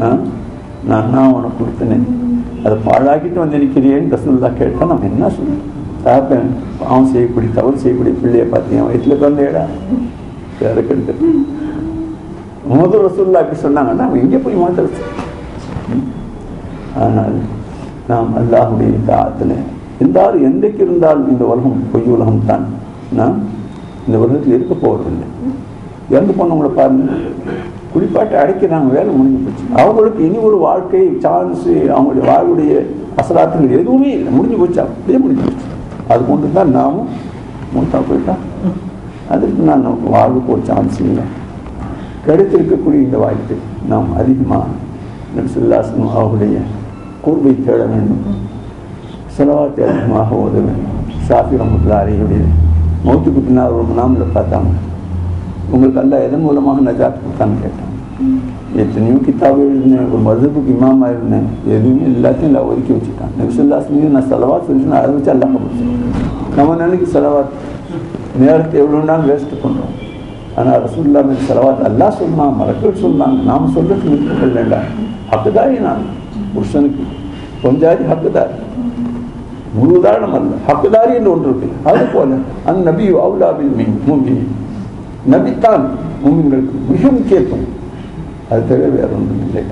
ஆ? நான் தான் உனக்கு கொடுத்தனேன் அதை பாழாக்கிட்டு வந்து நிற்கிறியேன்னு ரசூல்லா கேட்டால் நம்ம என்ன சொல்லணும் தாப்பேன் பாவம் செய்யக்கூடிய தவறு செய்யக்கூடிய பிள்ளைய பார்த்தீங்க வயிற்றுல குழந்தையடா வேற கெடுக்கிறது முதல் ரசூல்லா அப்படி சொன்னாங்கன்னா அவன் எங்கே போய் மாத்திரச்சு ஆனால் நாம் அல்லாஹுடைய தாத்தில் இருந்தாலும் என்றைக்கு இருந்தாலும் இந்த உலகம் பொய் உலகம் தான் நாம் இந்த உலகத்தில் இருக்க போவதில்லை. இறந்து பொண்ணுங்களை பாருங்க. குளிப்பாட்டை அடைக்கிறாங்க வேலை முடிஞ்சு போச்சு. அவங்களுக்கு இனி ஒரு வாழ்க்கை சான்ஸு அவங்களுடைய வாழ்வுடைய அசலாத்துகள் எதுவுமே இல்லை. முடிஞ்சு போச்சு. அப்படியே முடிஞ்சு போச்சு. அது கொண்டு தான் நாமும் மூத்தா போயிட்டா. அதுக்கு நான் நமக்கு வாழ்வுக்கு ஒரு சான்ஸ் இல்லை. கிடைத்திருக்கக்கூடிய இந்த வாய்ப்பு நாம் அதிகமாக நபிசுல்லாசனம் அவருடைய கூர்வை தேட வேண்டும். செலவாத்தை அதிகமாக ஓத வேண்டும். ஷாஃபி ரமத்துல்லாரியுடைய மௌத்துக்கு பின்னால் ஒரு நாமில் பார்த்தாங்க. உங்களுக்கு அல்ல எதன் மூலமாக நஜாத் கொடுத்தான்னு கேட்டாங்க எத்தனையோ கிதாபு எழுதினேன் ஒரு மதுபுக்கு இமாமா இருந்தேன் எதுவுமே எல்லாத்தையும் இல்லை ஒதுக்கி வச்சுட்டான் நபிசுல்லாசனையும் நான் செலவாத் சொல்லிட்டு அதை வச்சு அல்லா கபிடிச்சேன் நம்ம நினைக்கு செலவாத் நேரத்தை எவ்வளோனாலும் வேஸ்ட் பண்ணுறோம் ஆனால் ரசூல்லா மீது செலவாத் அல்லாஹ் சொன்னான் மலக்கள் சொன்னாங்க நாம் சொல்றது நிற்கங்கள் வேண்டாம் ஹக்குதாரி நான் புருஷனுக்கு கொஞ்சாதி ஹக்குதாரி முழு உதாரணம் அல்ல ஹக்குதாரி என்று ஒன்று இருக்கு அது போல அந்த நபி அவுலாபில் மீன் மூமி நபித்தான் மூமின்களுக்கு மிக முக்கியத்துவம் அது தவிர வேற ஒன்றும் இல்லை.